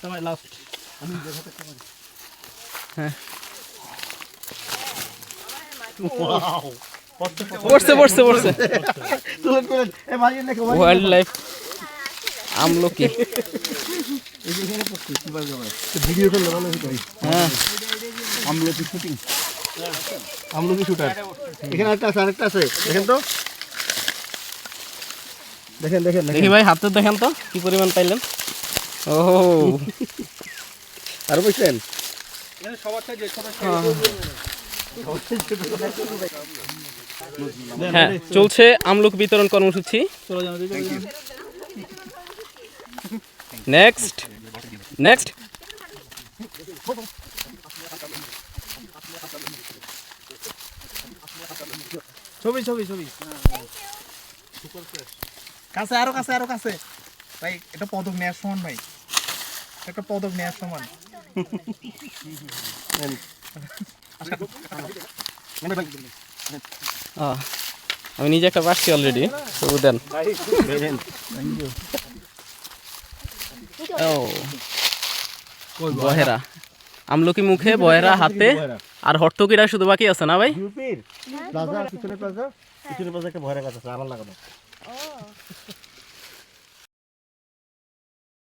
তোমার লাস্ট আমি দেখাতে পারি হ্যাঁ। ওয়াও পড়ছে পড়ছে পড়ছে। তুলে তুলে। এ ভাই লেখো ওয়াইল্ড লাইফ আমলকি ভিডিও করলে ভালো হতো হ্যাঁ। আমলকি শুটিং আমলকি শুটার এখানে একটা আছে আরেকটা আছে। দেখেন তো। দেখেন দেখেন। দেখি ভাই হাতে দেখেন তো কি পরিমাণ পাইলেন। ও। আরও বুঝছেন হ্যাঁ চলছে আমলক বিতরণ কর্মসূচি। নেক্সট নেক্সট ছবি ছবি ছবি। কাছে আরও কাছে আরও কাছে। ভাই এটা পদক নেওয়ার সমান ভাই। একটা পদক নেওয়ার সমান আমি নিজে একটা পাচ্ছি অলরেডি তবু দেন। ও বহেরা। আমলকি মুখে বহেরা হাতে আর হর্তকিরা শুধু বাকি আছে না ভাই? ইউপির। প্লাজা পিছনে প্লাজা পিছনে প্লাজা। একটা ভয়ের কাছে আছে আমার লাগানো।